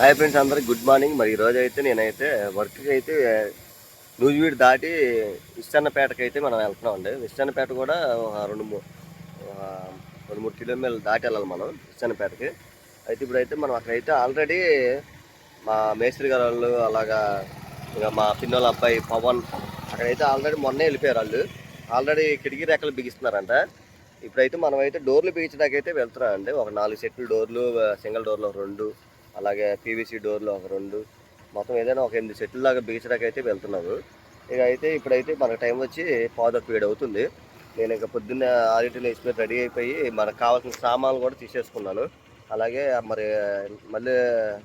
Hi friends అందరికి good morning. మరి ఈరోజు అయితే నేనైతే వర్క్కి అయితే నూజివీడు దాటి విస్తన్నపేటకి అయితే మనం వెళ్తున్నాం అండి కూడా ఒక రెండు రెండు మూడు కిలోమీటర్లు దాటి వెళ్ళాలి మనం విస్తన్నపేటకి. అయితే ఇప్పుడైతే మనం అక్కడైతే ఆల్రెడీ మా మేస్త్రి గారు వాళ్ళు అలాగా ఇంకా మా పిన్నోళ్ళ అబ్బాయి పవన్ అక్కడైతే ఆల్రెడీ మొన్నే వెళ్ళిపోయారు వాళ్ళు. ఆల్రెడీ కిటికీ రేఖలు బిగిస్తున్నారంట. ఇప్పుడైతే మనమైతే డోర్లు బిగించడానికి అయితే వెళ్తున్నాం అండి ఒక నాలుగు సెట్లు డోర్లు సింగిల్ డోర్లు రెండు అలాగే పీవీసీ డోర్లు ఒక రెండు. మొత్తం ఏదైనా ఒక ఎనిమిది సెట్లు దాకా బిగించడానికి అయితే వెళ్తున్నాము. ఇక అయితే ఇప్పుడైతే మనకు టైం వచ్చి పాదొక వేడి అవుతుంది. నేను ఇంకా పొద్దున్న ఆరింటి లేచిపోయి రెడీ అయిపోయి మనకు కావాల్సిన సామాన్లు కూడా తీసేసుకున్నాను. అలాగే మరి మళ్ళీ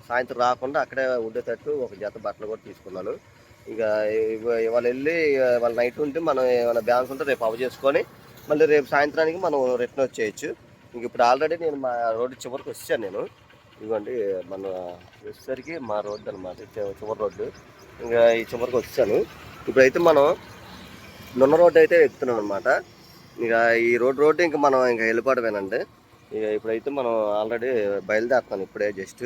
సాయంత్రం రాకుండా అక్కడే ఉండేటట్టు ఒక జత బట్టలు కూడా తీసుకున్నాను. ఇంకా ఇవాళ వెళ్ళి వాళ్ళ నైట్ ఉంటే మనం ఏమైనా బ్యాన్స్ ఉంటే రేపు అవ చేసుకొని మళ్ళీ రేపు సాయంత్రానికి మనం రిటర్న్ వచ్చేయచ్చు. ఇంక ఇప్పుడు ఆల్రెడీ నేను మా రోడ్డు చివరికి వచ్చాను నేను. ఇదిగోండి మన వచ్చేసరికి మా రోడ్డు అనమాట చివరి రోడ్డు. ఇంకా ఈ చివరికి వచ్చాను. ఇప్పుడైతే మనం నున్న రోడ్డు అయితే ఎక్కుతున్నాం అనమాట ఇంకా ఈ రోడ్డు రోడ్డు ఇంకా మనం ఇంకా వెళ్ళిపోవడమేనండి. ఇక ఇప్పుడైతే మనం ఆల్రెడీ బయలుదేరుతాను ఇప్పుడే జస్ట్.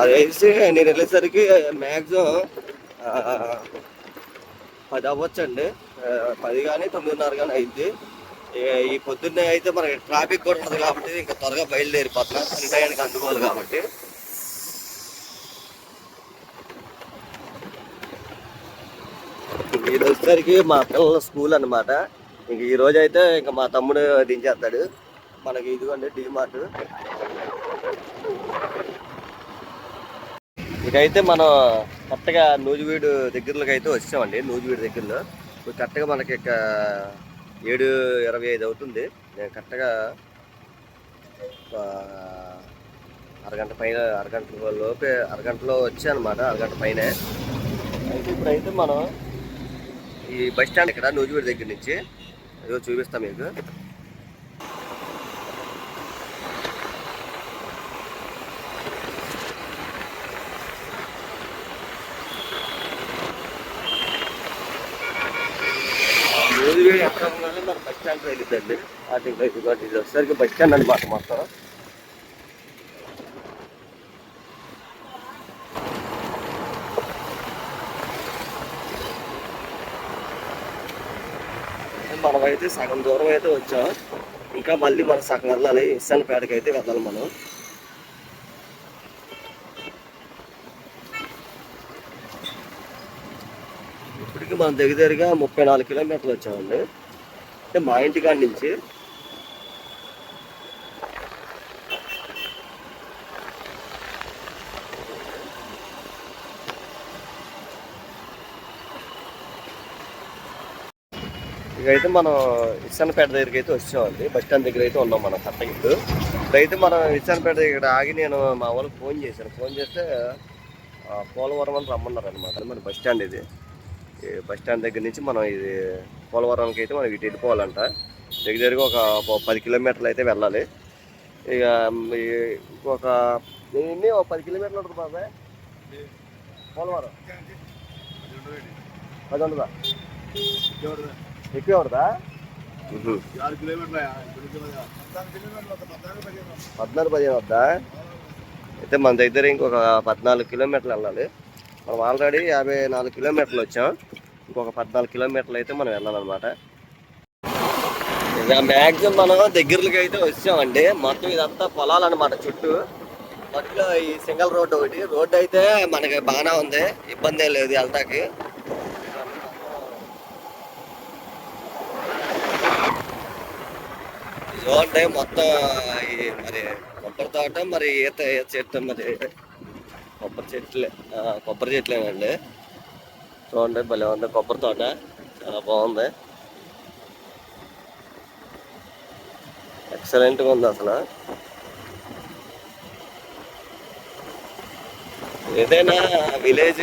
అది వేసి నేను వెళ్ళేసరికి మ్యాక్సిమం పది అవ్వచ్చండి. పది కానీ తొమ్మిదిన్నర కానీ అయింది. ఈ పొద్దున్నే అయితే మనకి ట్రాఫిక్ కూడా ఉంది కాబట్టి ఇంకా త్వరగా బయలుదేరిపోతున్నాం టైంకి అందుకోవాలి కాబట్టి. ఇది వచ్చేసరికి మా పిల్లల స్కూల్ అన్నమాట. ఇంక ఈ రోజు అయితే ఇంకా మా తమ్ముడు దించేస్తాడు. మనకి ఇదిగోండి డీమార్ట్. ఇకైతే మనం కరెక్ట్గా నూజివీడు దగ్గరలోకి అయితే వచ్చామండి నూజివీడు దగ్గరలో. ఇప్పుడు కరెక్ట్గా మనకి ఏడు ఇరవై ఐదు అవుతుంది. నేను కరెక్ట్గా అరగంట పైన అరగంట లోపే అరగంటలో వచ్చానమాట అరగంట పైన. అయితే ఇప్పుడైతే మనం ఈ బస్ స్టాండ్ ఇక్కడ నూజివీడు దగ్గర నుంచి ఏదో చూపిస్తాం మీకు నూజివీడు ఎక్కడ ఉండాలి మన బస్ స్టాండ్ వెళ్ళిద్దండి అది ఇదిగోండి ఇది వచ్చేసరికి బస్ స్టాండ్ అనమాట మొత్తం మనమైతే సగం దూరం అయితే వచ్చాం. ఇంకా మళ్ళీ మనం సగం వెళ్ళాలి ఇస్సాన్పేటకి అయితే వెళ్ళాలి మనం. ఇప్పటికి మనం దగ్గర దగ్గరగా ముప్పై నాలుగు కిలోమీటర్లు వచ్చామండి. అంటే మా ఇంటికాడి నుంచి ఇకైతే మనం ఇస్సానపేట దగ్గరికి అయితే వచ్చామండి. బస్ స్టాండ్ దగ్గర అయితే ఉన్నాం మనం కరెక్ట్ ఇప్పుడు ఇప్పుడైతే మనం ఇస్సానపేట దగ్గర ఆగి నేను మా వాళ్ళకి ఫోన్ చేశాను. ఫోన్ చేస్తే పోలవరం అని రమ్మన్నారు అనమాట మన బస్ స్టాండ్ ఇది. బస్ స్టాండ్ దగ్గర నుంచి మనం ఇది పోలవరంకి అయితే మనం ఇటు వెళ్ళిపోవాలంట. దగ్గర దగ్గరగా ఒక ఒక పది కిలోమీటర్లు అయితే వెళ్ళాలి. ఇక ఇంకొక ఎన్ని ఒక పది కిలోమీటర్లు ఉంటుంది బాబాయ్? పోలవరం. పది ఉండదా? ఎక్కువ ఉంటుందా? పద్నాలుగు పదిహేను వద్దా? అయితే మన దగ్గర ఇంకొక పద్నాలుగు కిలోమీటర్లు వెళ్ళాలి. మనం ఆల్రెడీ యాభై నాలుగు కిలోమీటర్లు వచ్చాం. ఇంకొక పద్నాలుగు కిలోమీటర్లు అయితే మనం వెళ్ళాలన్నమాట. ఇక మ్యాక్సిమం మనం దగ్గరకి అయితే వచ్చామండి. మొత్తం ఇదంతా పొలాలు అనమాట చుట్టూ. మధ్యలో ఈ సింగల్ రోడ్డు ఒకటి. రోడ్డు అయితే మనకి బాగానే ఉంది. ఇబ్బంది ఏం లేదు వెళ్తాకి. చూడండి మొత్తం ఈ మరి కొబ్బరి తోట మరి ఈత ఈత చెట్టు మరి. కొబ్బరి చెట్లే కొబ్బరి చెట్లేనండి చూడండి భలే ఉంది కొబ్బరి తోట. చాలా బాగుంది. ఎక్సలెంట్గా ఉంది అసలు. ఏదైనా విలేజ్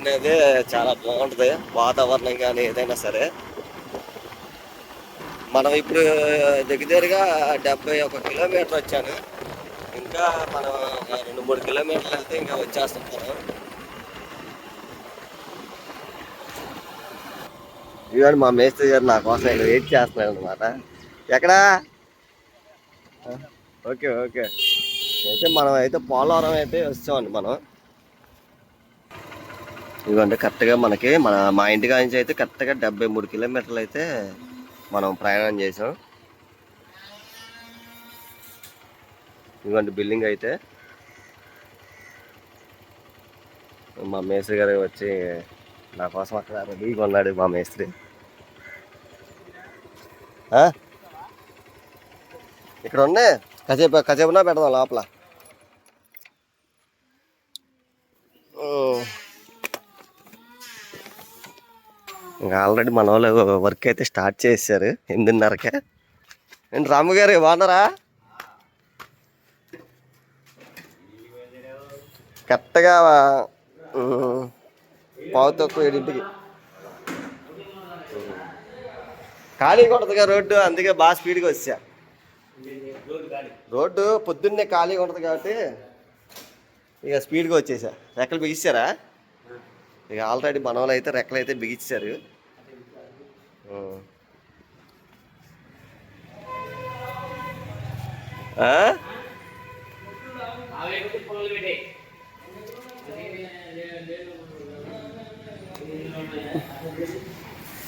అనేది చాలా బాగుంటుంది వాతావరణం కానీ ఏదైనా సరే. మనం ఇప్పుడు దగ్గర దగ్గరగా డెబ్బై ఒక కిలోమీటర్ వచ్చాను. ఇంకా మనం రెండు మూడు కిలోమీటర్లు వెళ్తే ఇంకా వచ్చేస్తాం మనం ఇవాళ మా మేస్త్రి గారు నా కోసం ఇక్కడ వెయిట్ చేస్తున్నాడు అనమాట ఎక్కడా ఓకే ఓకే. అయితే మనం అయితే పోలవరం అయితే వచ్చామండి మనం. ఇదిగోండి కరెక్ట్గా మనకి మన మా ఇంటి కాడ నుంచి అయితే కరెక్ట్గా డెబ్బై మూడు కిలోమీటర్లు అయితే మనం ప్రయాణం చేసాం. ఇదిగోండి బిల్డింగ్ అయితే. మా మేస్త్రి గారు వచ్చి నా కోసం అక్కడ రెడీ కొన్నాడు మా మేస్త్రి. ఇక్కడ ఉన్నాయి? కసేపు కసేపునా పెడదాం లోపల. ఇంకా ఆల్రెడీ మన వాళ్ళు వర్క్ అయితే స్టార్ట్ చేశారు ఎనిమిదిన్నరకే. ఏంటి రాము గారు బాగున్నారా? కరెక్ట్గా పావు తక్కువ ఏడింటికి ఖాళీ కొడదుగా రోడ్డు అందుకే బాగా స్పీడ్గా వచ్చా. రోడ్డు పొద్దున్నే ఖాళీగా ఉంటుంది కాబట్టి ఇక స్పీడ్గా వచ్చేసా. రెక్కలు బిగించారా ఇక ఆల్రెడీ మనవలు అయితే రెక్కలు అయితే బిగించారు ఆ?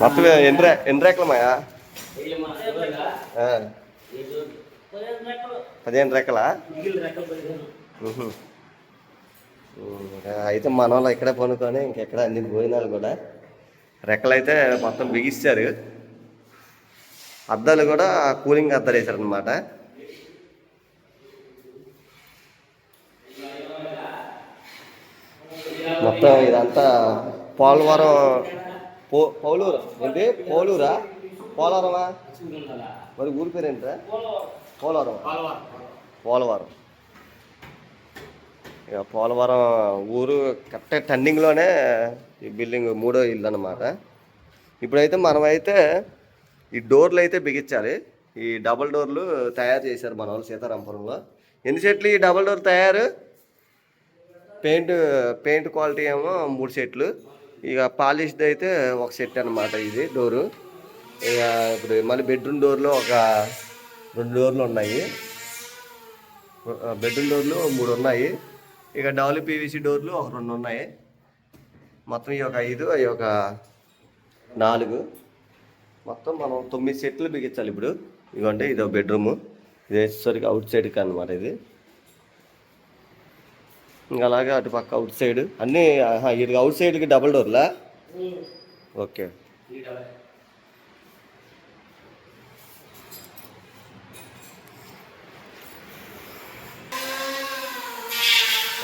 మొత్తం ఎన్ని రే పదిహేను రెక్కలా అయితే మన వాళ్ళు ఇక్కడే పనుకొని ఇంకెక్కడ అన్ని భోజనాలు కూడా. రెక్కలైతే మొత్తం బిగిస్తారు. అద్దాలు కూడా కూలింగ్ అద్దాలు వేశారు అనమాట మొత్తం ఇదంతా పోలవరం పో పౌలూరు. ఏంటి? పోలూరా? పోలవరమా? మరి ఊరి పేరేంట్రా పోలవరం పోలవరం. ఇక పోలవరం ఊరు కరెక్ట్ టర్నింగ్లోనే ఈ బిల్డింగ్ మూడో ఇల్లు అనమాట ఇప్పుడైతే మనమైతే ఈ డోర్లు అయితే బిగించాలి. ఈ డబుల్ డోర్లు తయారు చేశారు మన వాళ్ళు సీతారాంపురంలో. ఎన్ని సెట్లు ఈ డబుల్ డోర్ తయారు? పెయింట్ పెయింట్ క్వాలిటీ ఏమో మూడు సెట్లు. ఇక పాలిష్ది అయితే ఒక సెట్ అనమాట ఇది డోరు. ఇక ఇప్పుడు మళ్ళీ బెడ్రూమ్ డోర్లో ఒక రెండు డోర్లు ఉన్నాయి. బెడ్రూమ్ డోర్లు మూడు ఉన్నాయి. ఇక డబుల్ పీవీసీ డోర్లు ఒక రెండు ఉన్నాయి. మొత్తం ఈ ఒక ఐదు అవి ఒక నాలుగు. మొత్తం మనం తొమ్మిది సెట్లు బిగించాలి ఇప్పుడు. ఇదిగోండి ఇది ఒక బెడ్రూము. ఇది వచ్చేసరికి అవుట్ సైడ్కి అనమాట ఇది. ఇంకా అలాగే అటు పక్క అవుట్ సైడ్. అన్నీ ఇది అవుట్ సైడ్కి డబల్ డోర్లా? ఓకే.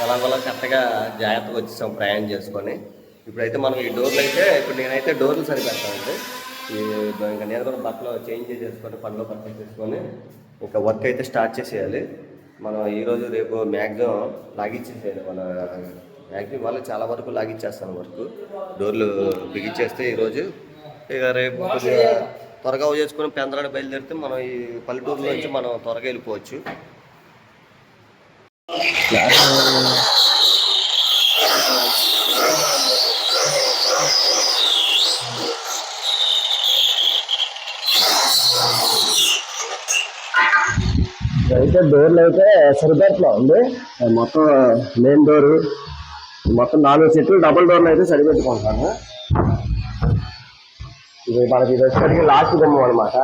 ఎలాగోలా కరెక్ట్గా జాగ్రత్తగా వచ్చేసాం ప్రయాణం చేసుకొని. ఇప్పుడైతే మనం ఈ డోర్లు అయితే ఇప్పుడు నేనైతే డోర్లు సరిపెడతానండి. ఈ ఇంకా నేను కూడా బట్టలు చేంజ్ చేసేసుకొని పనిలో బట్టలు చేసుకొని ఇంకా వర్క్ అయితే స్టార్ట్ చేసేయాలి. మనం ఈరోజు రేపు మ్యాక్సిమం లాగిచ్చేసేయాలి మన మ్యాక్సిమం వాళ్ళు చాలా వరకు లాగిచ్చేస్తాను వర్క్. డోర్లు బిగించేస్తే ఈరోజు ఇక రేపు కొద్దిగా త్వరగా చేసుకొని పెందరాడు బయలుదేరితే మనం ఈ పల్లెటూరులో నుంచి మనం త్వరగా వెళ్ళిపోవచ్చు. అయితే డోర్లు అయితే సరిపెట్లా ఉంది మొత్తం మెయిన్ డోరు మొత్తం నాలుగు సెట్లు డబుల్ డోర్లు అయితే సరిపెట్టుకుంటాను ఇది మనకి ఇది వచ్చేసరికి లాస్ట్ గుమ్మం అనమాట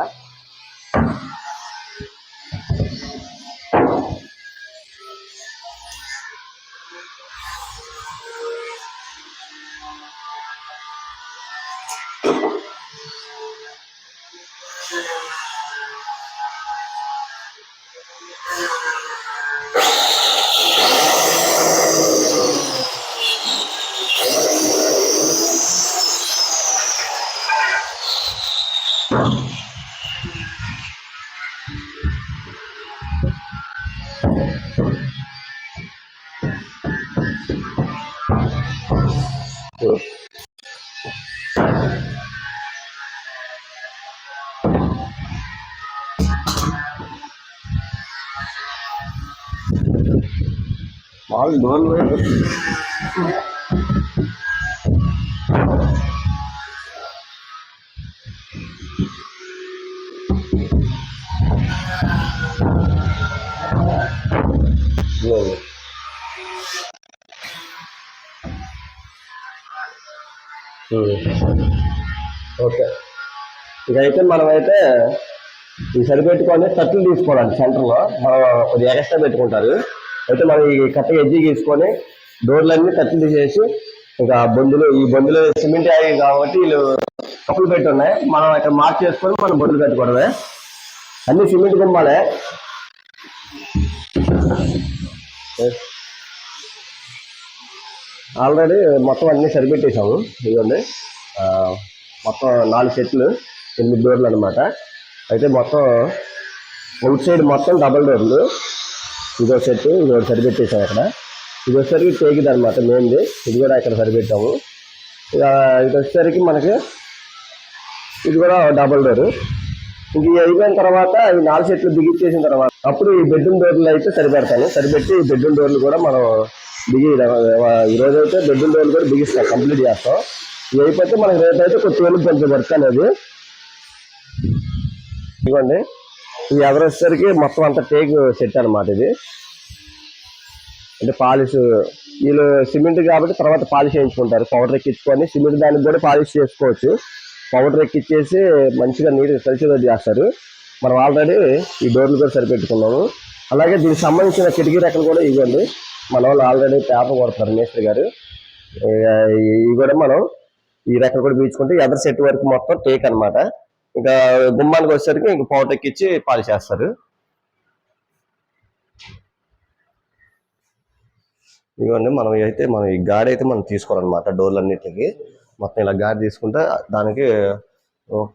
ఆల్ డోర్లు ఓకే ఇదైతే మనమైతే ఈ సరిపెట్టుకొని తట్లు తీసుకోవాలి సెంటర్లో మనం కొద్దిగా ఎక్స్ట్రా పెట్టుకుంటారు. అయితే మనం ఈ కట్ట ఎడ్జి తీసుకొని డోర్లన్నీ తట్టులు చేసి ఇంకా బొందులు ఈ బొందులు సిమెంట్ అయ్యాయి కాబట్టి వీళ్ళు కప్పులు పెట్టి ఉన్నాయి మనం ఇక్కడ మార్క్ చేసుకొని మనం బొందులు పెట్టకూడదు అన్ని సిమెంట్ గుమ్మాలే ఆల్రెడీ మొత్తం అన్ని సరిపెట్టేసాము ఇదిగోండి. మొత్తం నాలుగు సెట్లు ఎనిమిది డోర్లు అనమాట అయితే మొత్తం అవుట్ సైడ్ మొత్తం డబల్ డోర్లు. ఇదో సెట్ ఇది ఒకటి సరిపెట్టేసాం అక్కడ. ఇది వచ్చేసరికి టేకిది అనమాట మెయిన్ది. ఇది కూడా ఇక్కడ సరిపెట్టాము. ఇక ఇది వచ్చేసరికి మనకి ఇది కూడా డబల్ డోర్ ఇంక అయిపోయిన తర్వాత ఈ నాలుగు సెట్లు బిగించేసిన తర్వాత అప్పుడు ఈ బెడ్రూమ్ డోర్లు అయితే సరిపెడతాను సరిపెట్టి ఈ బెడ్రూమ్ డోర్లు కూడా మనం బిగి ఈ రోజు అయితే బెడ్రూమ్ డోర్లు కూడా బిగిస్తాం కంప్లీట్ చేస్తాం. ఇవి అయిపోతే మనకి రేపు అయితే కొద్ది వేలు కొంచెం వర్క్ అనేది ఇదిగోండి. ఈ ఎవరు వచ్చేసరికి మొత్తం అంతా టేక్ సెట్ అనమాట ఇది. అంటే పాలిష్ వీళ్ళు సిమెంట్ కాబట్టి తర్వాత పాలిష్ చేయించుకుంటారు పౌడర్ ఎక్కించుకొని సిమెంట్ దానికి కూడా పాలిష్ చేసుకోవచ్చు. పౌడర్ ఎక్కిచ్చేసి మంచిగా నీట్గా కలిసి చేస్తారు. మనం ఆల్రెడీ ఈ డోర్లు కూడా సరిపెట్టుకున్నాము. అలాగే దీనికి సంబంధించిన కిటికీ రెక్కలు కూడా ఇవ్వండి. మన వాళ్ళు ఆల్రెడీ పేపర్ కొడతారు మేస్త్రి గారు. ఇవి కూడా మనం ఈ రెక్కలు కూడా పీల్చుకుంటే ఎదర్ సెట్ వరకు మొత్తం టేక్ అనమాట ఇంకా గుమ్మానికి వచ్చేసరికి ఇంక పౌట ఎక్కించి పాలు చేస్తారు. ఇవన్నీ మనం అయితే మనం ఈ గాడి అయితే మనం తీసుకోవాలన్నమాట డోర్లన్నిటికి. మొత్తం ఇలా గాడి తీసుకుంటే దానికి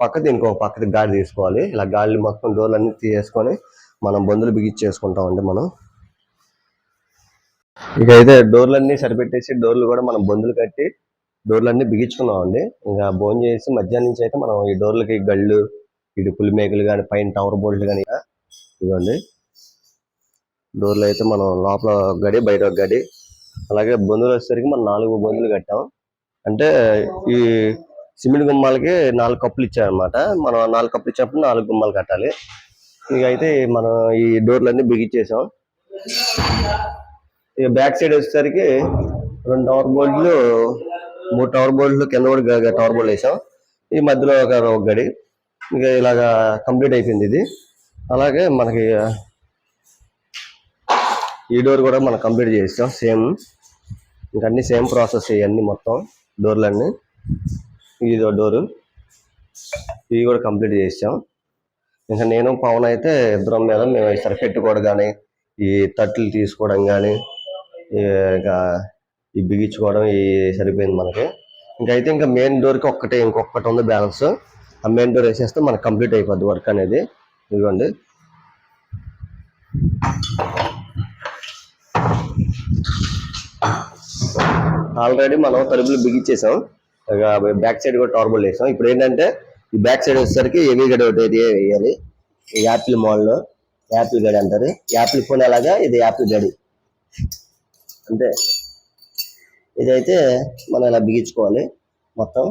పక్క దీనికి ఒక పక్కకి గాడి తీసుకోవాలి. ఇలా గాలి మొత్తం డోర్లన్నీ తీసేసుకొని మనం బొందులు బిగించేసుకుంటామండి మనం. ఇక అయితే డోర్లన్నీ సరిపెట్టేసి డోర్లు కూడా మనం బొందులు కట్టి డోర్లన్నీ బిగించుకున్నామండి. ఇంకా భోజనం చేసి మధ్యాహ్నం నుంచి అయితే మనం ఈ డోర్లకి గళ్ళు ఇటు పులి మేకలు కానీ పైన టవర్ బోల్ట్లు కానీ ఇవ్వండి. డోర్లు అయితే మనం లోపల ఒక గడి బయట ఒక గడి. అలాగే బొందులు వచ్చేసరికి మనం నాలుగు బొందులు కట్టాం. అంటే ఈ సిమెంట్ గుమ్మాలకి నాలుగు కప్పులు ఇచ్చారనమాట మనం నాలుగు కప్పులు ఇచ్చినప్పుడు నాలుగు గుమ్మాలు కట్టాలి. ఇక అయితే మనం ఈ డోర్లన్నీ బిగించేసాం. ఇక బ్యాక్ సైడ్ వచ్చేసరికి రెండు టవర్ బోర్డులు మూడు టవర్ బోర్డులు కింద కూడా టవర్ బోర్డులు వేసాం. ఈ మధ్యలో ఒక గడి. ఇంకా ఇలాగా కంప్లీట్ అయిపోయింది ఇది. అలాగే మనకి ఈ డోర్ కూడా మనం కంప్లీట్ చేసాం సేమ్ ఇంకా అన్ని సేమ్ ప్రాసెస్ ఇవన్నీ మొత్తం డోర్లన్నీ ఇదో డోరు ఇవి కూడా కంప్లీట్ చేసాం ఇంకా నేను పవన్ అయితే ఇద్దరం మీద మేము ఈ సరిపెట్టుకోవడం కానీ ఈ తట్లు తీసుకోవడం కానీ ఇంకా ఈ బిగించుకోవడం ఈ సరిపోయింది మనకి. ఇంకైతే ఇంకా మెయిన్ డోర్కి ఒక్కటే ఇంకొకటి ఉంది బ్యాలెన్స్ ఆ మెయిన్ డోర్ వేసేస్తే మనకు కంప్లీట్ అయిపోద్ది వర్క్ అనేది. ఇదిగోండి. ఆల్రెడీ మనం తలుపులు బిగించేసాం. బ్యాక్ సైడ్ కూడా టార్బుల్ వేసాం. ఇప్పుడు ఏంటంటే ఈ బ్యాక్ సైడ్ వచ్చేసరికి హెవీ గడి ఒకటి ఏది వేయాలి. ఈ యాపిల్ మోడల్ యాపిల్ గడి అంటారు. యాపిల్ ఫోన్ అలాగా ఇది యాపిల్ గడి అంతే. ఇదైతే మనం ఇలా బిగించుకోవాలి మొత్తం.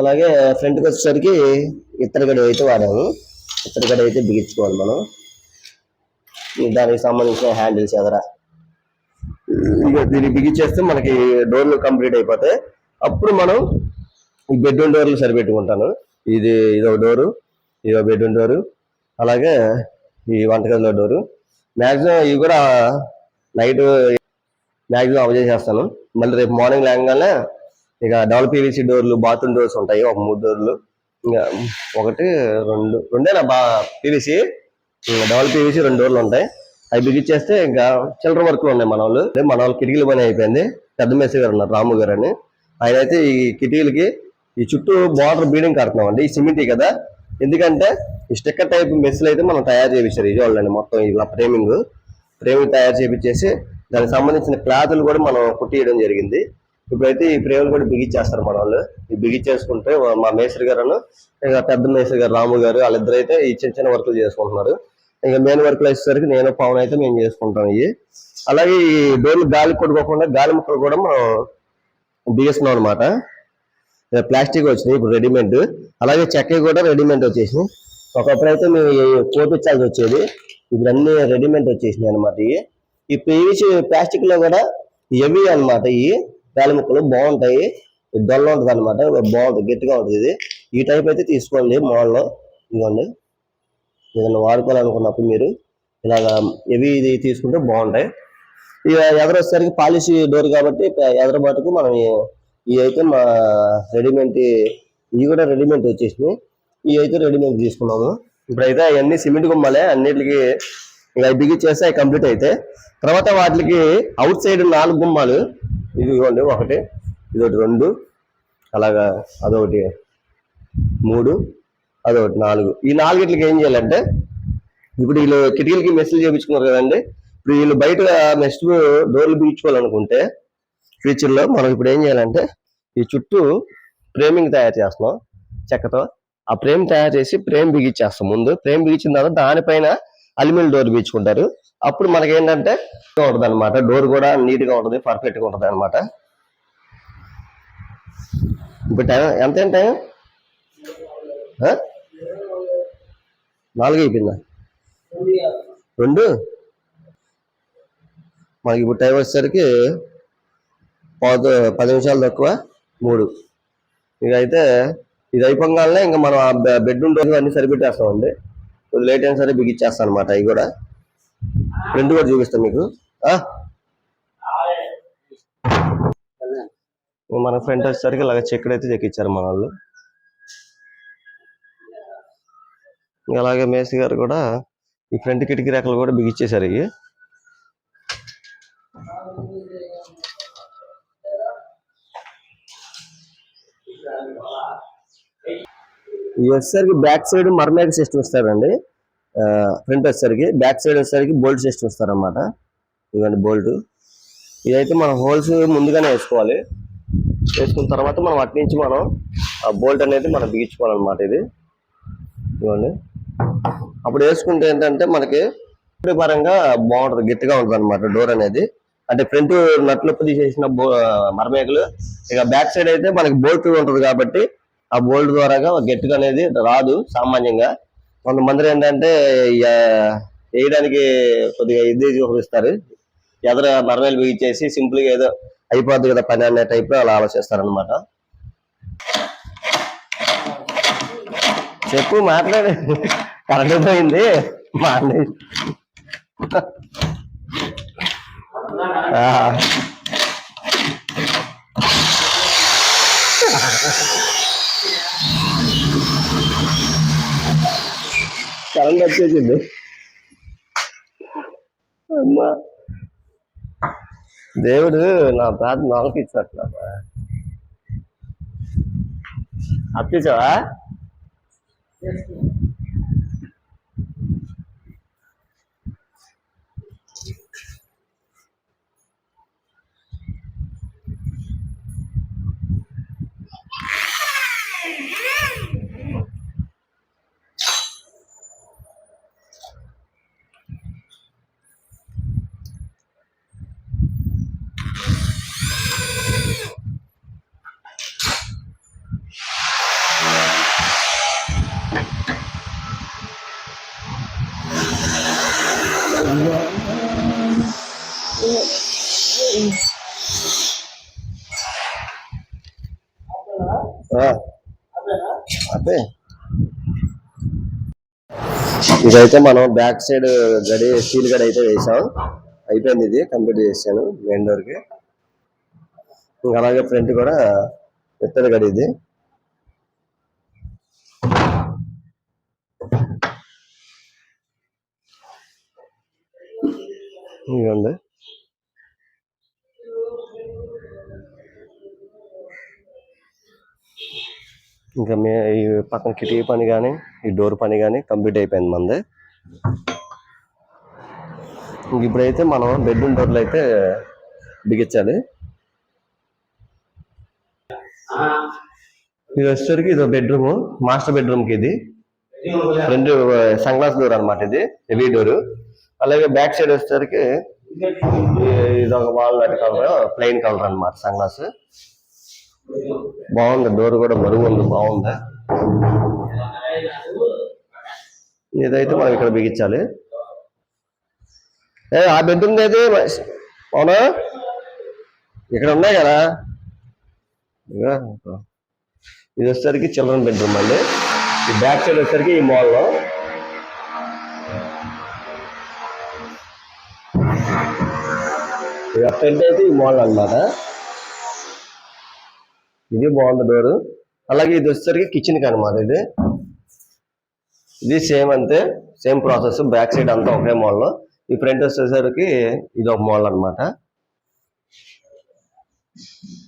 అలాగే ఫ్రంట్కి వచ్చేసరికి ఇత్తడి అయితే వాడాము. ఇత్తడి అయితే బిగించుకోవాలి మనం. దానికి సంబంధించిన హ్యాండిల్స్ ఎదరా ఇక దీన్ని బిగించేస్తే మనకి డోర్లు కంప్లీట్ అయిపోతాయి. అప్పుడు మనం ఈ బెడ్రూమ్ డోర్లు సరిపెట్టుకుంటాను. ఇది ఇదొక డోరు ఇదో బెడ్రూమ్ డోరు అలాగే ఈ వంటగదిలో డోరు. మ్యాక్సిమం ఇవి కూడా నైట్ మ్యాక్సిమం అవ చేసేస్తాను. మళ్ళీ రేపు మార్నింగ్ లేకగానే ఇక డబుల్ పీవీసీ డోర్లు బాత్రూమ్ డోర్స్ ఉంటాయి. ఒక మూడు డోర్లు. ఇంకా ఒకటి రెండు. రెండేనా? బా పీవీసీ. డబల్ పీవీసీ రెండు డోర్లు ఉంటాయి. అవి బిగిచ్చేస్తే ఇంకా చిల్లర వర్క్లు ఉన్నాయి మన వాళ్ళు. మన వాళ్ళు కిటికీల పని అయిపోయింది. పెద్ద మేస్త్రి గారు ఉన్నారు రాము గారు అని. ఆయన అయితే ఈ కిటికీలకి ఈ చుట్టూ బార్డర్ బీడింగ్ కడుతున్నాం అండి. ఈ సిమెంట్ కదా. ఎందుకంటే ఈ స్టిక్కర్ టైప్ మెస్సులు అయితే మనం తయారు చేయించారు ఇది వాళ్ళని మొత్తం ఇలా ఫ్రేమింగ్. ఫ్రేమింగ్ తయారు చేయించేసి దానికి సంబంధించిన క్లాతులు కూడా మనం కుట్టియడం జరిగింది. ఇప్పుడైతే ఈ ఫ్రేములు కూడా బిగించేస్తారు మన వాళ్ళు. ఈ బిగించేసుకుంటే మా మేస్త్రి గారు ఇంకా పెద్ద మేస్త్రి గారు రాము గారు వాళ్ళిద్దరు అయితే ఈ చిన్న చిన్న వర్కులు చేసుకుంటున్నారు. ఇంకా మెయిన్ వర్క్లు వచ్చేసరికి నేను పవన్ అయితే మేము చేసుకుంటాం ఇవి. అలాగే ఈ డోర్లు గాలి కొట్టుకోకుండా గాలి ముక్కలు కూడా మనం బిగిస్తున్నాం అనమాట ప్లాస్టిక్ వచ్చినాయి ఇప్పుడు రెడీమేడ్. అలాగే చెక్క కూడా రెడీమేడ్ వచ్చేసినాయి. ఒకప్పుడు అయితే మేము కోపించాల్సి వచ్చేది ఇప్పుడు అన్ని రెడీమేడ్ వచ్చేసినాయి అనమాట ఇవి. ఈ పీవీసీ ప్లాస్టిక్లో కూడా ఎవి అన్నమాట ఇవి వేల ముక్కలు బాగుంటాయి. డొల్ల ఉంటుంది అనమాట బాగుంటుంది గట్టిగా ఉంటుంది ఇది. ఈ టైప్ అయితే తీసుకోండి మోడల్. ఇదిగోండి. ఏదైనా వాడుకోవాలనుకున్నప్పుడు మీరు ఇలాగా ఎవి ఇది తీసుకుంటే బాగుంటాయి. ఇక ఎదరొచ్చేసరికి పాలిష్ డోర్ కాబట్టి ఎదరబాటుకు మనం ఇవి అయితే మా రెడీమేడ్ ఇవి కూడా రెడీమేడ్ వచ్చేసినాయి. ఇవి అయితే రెడీమేడ్ తీసుకున్నాము. ఇప్పుడైతే అవన్నీ సిమెంట్ గుమ్మలే అన్నిటికి ఇలా అవి బిగించేస్తే కంప్లీట్ అయితే. తర్వాత వాటికి అవుట్ సైడ్ నాలుగు గుమ్మాలు. ఇది ఇవ్వండి ఒకటి ఇదొకటి రెండు అలాగా అదొకటి మూడు అదొకటి నాలుగు. ఈ నాలుగిట్లకి ఏం చేయాలంటే ఇప్పుడు వీళ్ళు కిటికీలకి మెస్సులు చేయించుకున్నారు కదండి. ఇప్పుడు వీళ్ళు బయట నెక్స్ట్ డోర్లు బిగించుకోవాలనుకుంటే ఫ్యూచర్లో మనం ఇప్పుడు ఏం చేయాలంటే ఈ చుట్టూ ఫ్రేమింగ్ తయారు చేస్తున్నాం చెక్కతో. ఆ ఫ్రేమ్ తయారు చేసి ఫ్రేమ్ బిగించేస్తాం. ముందు ఫ్రేమ్ బిగించిన తర్వాత దానిపైన అల్యూమినియం డోర్ బిగించుకుంటారు. అప్పుడు మనకి ఏంటంటే ఉంటుంది అనమాట డోర్ కూడా నీట్గా ఉంటుంది పర్ఫెక్ట్గా ఉంటుంది అనమాట ఇప్పుడు టైం ఎంత ఏంటి టైం? నాలుగు అయిపోయిందా? రెండు? మనకి ఇప్పుడు టైం వచ్చేసరికి పది నిమిషాలు తక్కువ మూడు. ఇక అయితే ఇది అయిపోగానే ఇంకా మనం ఆ బెడ్రూమ్ డోర్ అన్ని సరిపెట్టేస్తామండి. కొద్ది లేట్ అయినా సరే బిగిచ్చేస్తాం అనమాట అవి కూడా. రెండు కూడా చూపిస్తాం మీకు. మన ఫ్రంట్ వచ్చేసరికి ఇలాగ చెక్కడు అయితే చెక్కిచ్చారు మన వాళ్ళు. అలాగే మేసి గారు కూడా ఈ ఫ్రంట్ కిటికీ రేఖలు కూడా బిగిచ్చేసారు ఇవి. ఇవి వచ్చేసరికి బ్యాక్ సైడ్ మర్మేక సిస్టమ్ ఇస్తారండి. ఫ్రంట్ వచ్చేసరికి బ్యాక్ సైడ్ వచ్చేసరికి బోల్ట్ సిస్టమ్ ఇస్తారనమాట ఇవ్వండి బోల్ట్ ఇదైతే మనం హోల్స్ ముందుగానే వేసుకోవాలి. వేసుకున్న తర్వాత మనం అటు నుంచి మనం ఆ బోల్ట్ అనేది మనం బిగించుకోవాలన్నమాట ఇది. ఇవ్వండి అప్పుడు వేసుకుంటే ఏంటంటే మనకి పరంగా బాగుంటుంది గట్టిగా ఉంటుంది అనమాట డోర్ అనేది. అంటే ఫ్రంట్ నట్లొప్పి తీసేసిన బో మరమేకలు. ఇక బ్యాక్ సైడ్ అయితే మనకి బోల్ట్ ఉంటుంది కాబట్టి ఆ బోల్ట్ ద్వారాగా గట్టిగా అనేది రాదు సామాన్యంగా. కొంతమంది ఏంటంటే వేయడానికి కొద్దిగా ఇది చూపిస్తారు ఎదర మరమేలు బిగించేసి సింపుల్గా ఏదో అయిపోద్ది కదా పని అనే టైప్లో అలా ఆలోచిస్తారు అనమాట చెప్పు మాట్లాడు. కరెంట్ పోయింది. మాట్లాడి. కరెంట్ వచ్చేసింది అమ్మా. దేవుడు నా ప్రార్థన ఆలకించట్లా అప్పించావా అదే ఇదైతే మనం బ్యాక్ సైడ్ గడి స్టీల్ గడి అయితే వేసాం. అయిపోయింది ఇది కంప్లీట్ చేశాను మెయిన్ డోర్కి ఇంకా అలాగే ఫ్రంట్ కూడా ఎత్తడి గడి ఇది. ఇదిగోండి ఇంకా మే ఈ పక్కన కిటికీ పని కానీ ఈ డోర్ పని కానీ కంప్లీట్ అయిపోయింది మంది. ఇంక ఇప్పుడైతే మనం బెడ్రూమ్ డోర్లు అయితే బిగించాలి. ఇది వచ్చేసరికి ఇది బెడ్రూమ్ మాస్టర్ బెడ్రూమ్కి ఇది. రెండు సన్ గ్లాస్ డోర్ అనమాట ఇది హెవీ డోర్. అలాగే బ్యాక్ సైడ్ వచ్చేసరికి ఇది ఒక వాల్ కలర్ ప్లెయిన్ కలర్ అనమాట సన్ గ్లాస్. బాగుంది డోర్ కూడా బరువు ఉంది బాగుంది. ఇదైతే మనం ఇక్కడ బిగించాలి. ఏ ఆ బెడ్రూమ్ అయితే అవునా? ఇక్కడ ఉన్నాయి కదా? ఇది వచ్చేసరికి చిల్డ్రన్ బెడ్రూమ్ అండి. ఈ బ్యాక్ సైడ్ వచ్చేసరికి ఈ మాల్లో ఇక ఫ్రంట్ అయితే ఈ మాల్ అన్నమాట. ఇది బాగుంది డోరు అలాగే ఇది వచ్చేసరికి కిచెన్ అనమాట ఇది. ఇది సేమ్ అంతే సేమ్ ప్రాసెస్ బ్యాక్ సైడ్ అంతా ఒకే మోడల్ ఈ ఫ్రంట్ వచ్చేసరికి ఇది ఒక మాల్ అన్నమాట.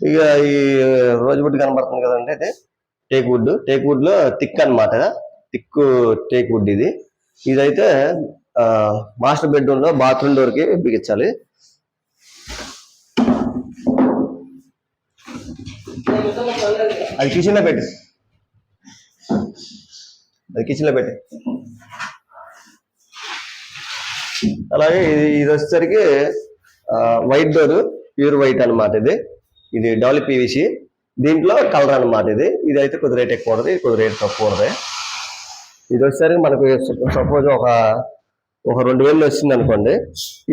ఇక ఈ రోజు వుడ్ కనబడుతుంది కదండి అయితే. టేక్ వుడ్ టేక్ వుడ్లో థిక్ అన్నమాట. థిక్ టేక్ వుడ్ ఇది. ఇదైతే మాస్టర్ బెడ్రూమ్లో బాత్రూమ్ డోర్కి బిగించాలి. అది కిచెన్లో పెట్టి. అది కిచెన్లో పెట్టి. అలాగే ఇది ఇది వచ్చేసరికి వైట్ డోర్ ప్యూర్ వైట్ అనమాట ఇది. ఇది డబ్ల్యూ పీవీసీ దీంట్లో కలర్ అనమాట ఇది. ఇది అయితే కొద్ది రేట్ ఎక్కువ ఉంటుంది ఇది కొద్ది రేట్ తక్కువ ఉంటుంది. ఇది వచ్చేసరికి మనకు సపోజ్ ఒక ఒక రెండు వేలు వచ్చింది అనుకోండి.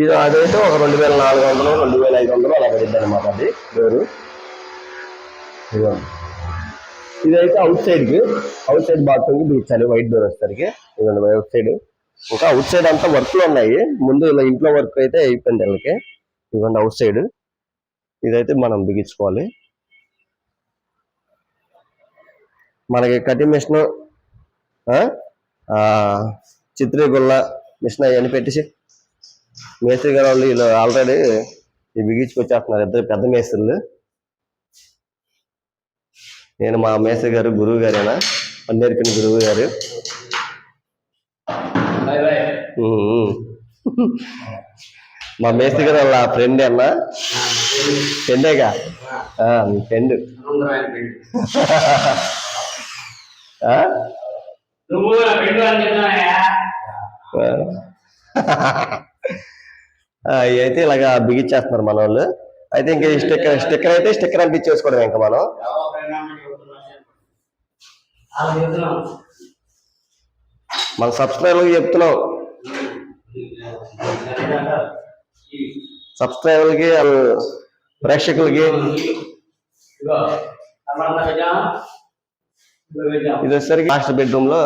ఇది అదైతే ఒక రెండు వేల నాలుగు వందలు రెండు వేల ఐదు వందలు అలా పడుతుంది అనమాట అది డోరు ఇదైతే అవుట్ సైడ్కి అవుట్ సైడ్ బాత్రూమ్కి బిగించాలి వైట్ డోర్ వచ్చేసరికి ఇదిగోండి అవుట్ సైడ్. ఇంకా అవుట్ సైడ్ అంతా వర్క్లు ఉన్నాయి. ముందు ఇలా ఇంట్లో వర్క్ అయితే అయిపోయింది వీళ్ళకి ఇదిగోండి అవుట్ సైడ్. ఇదైతే మనం బిగించుకోవాలి. మనకి కటింగ్ మిషన్ చిత్రీగుల్ల మిషన్ అవన్నీ పెట్టేసి మేస్త్రి గారు వాళ్ళు వీళ్ళు ఆల్రెడీ ఈ బిగించుకొచ్చేస్తున్నారు. ఇద్దరు పెద్ద మేస్త్రులు. నేను మా మేస్త్రి గారు గురువు గారేనా? పని నేర్పిన గురువు గారు. మా మేస్త్రి గారు వాళ్ళ ఫ్రెండ్ అన్న? ఫ్రెండేగా? మీ ఫ్రెండ్. అయితే ఇలాగా బిగించేస్తున్నారు మన వాళ్ళు అయితే ఇంకా స్టిక్కర్ స్టిక్కర్ అయితే స్టిక్కర్ అంటించేసుకోవడం ఇంకా మనం. చెప్తున్నాం మన సబ్స్క్రైబర్కి చెప్తున్నాం. సబ్స్క్రైబర్లకి ప్రేక్షకులకి. ఇది వచ్చేసరికి లాస్ట్ బెడ్రూమ్లో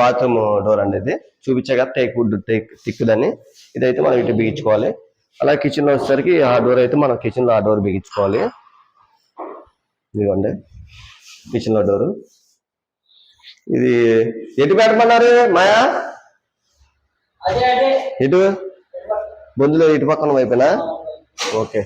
బాత్రూమ్ డోర్ అండి ఇది. చూపించగా టేక్ వుడ్ టేక్ తిక్కుదని ఇదైతే మనం ఇటు బిగించుకోవాలి. అలా కిచెన్లో వచ్చేసరికి ఆ డోర్ అయితే మనం కిచెన్లో ఆ డోర్ బిగించుకోవాలి. ఇదిగోండి. కిచెన్లో డోరు ఇది ఎటు పెట్టమన్నారు మాయా? ఎటు బొందులో ఇటు పక్కన వైపునా? ఓకే.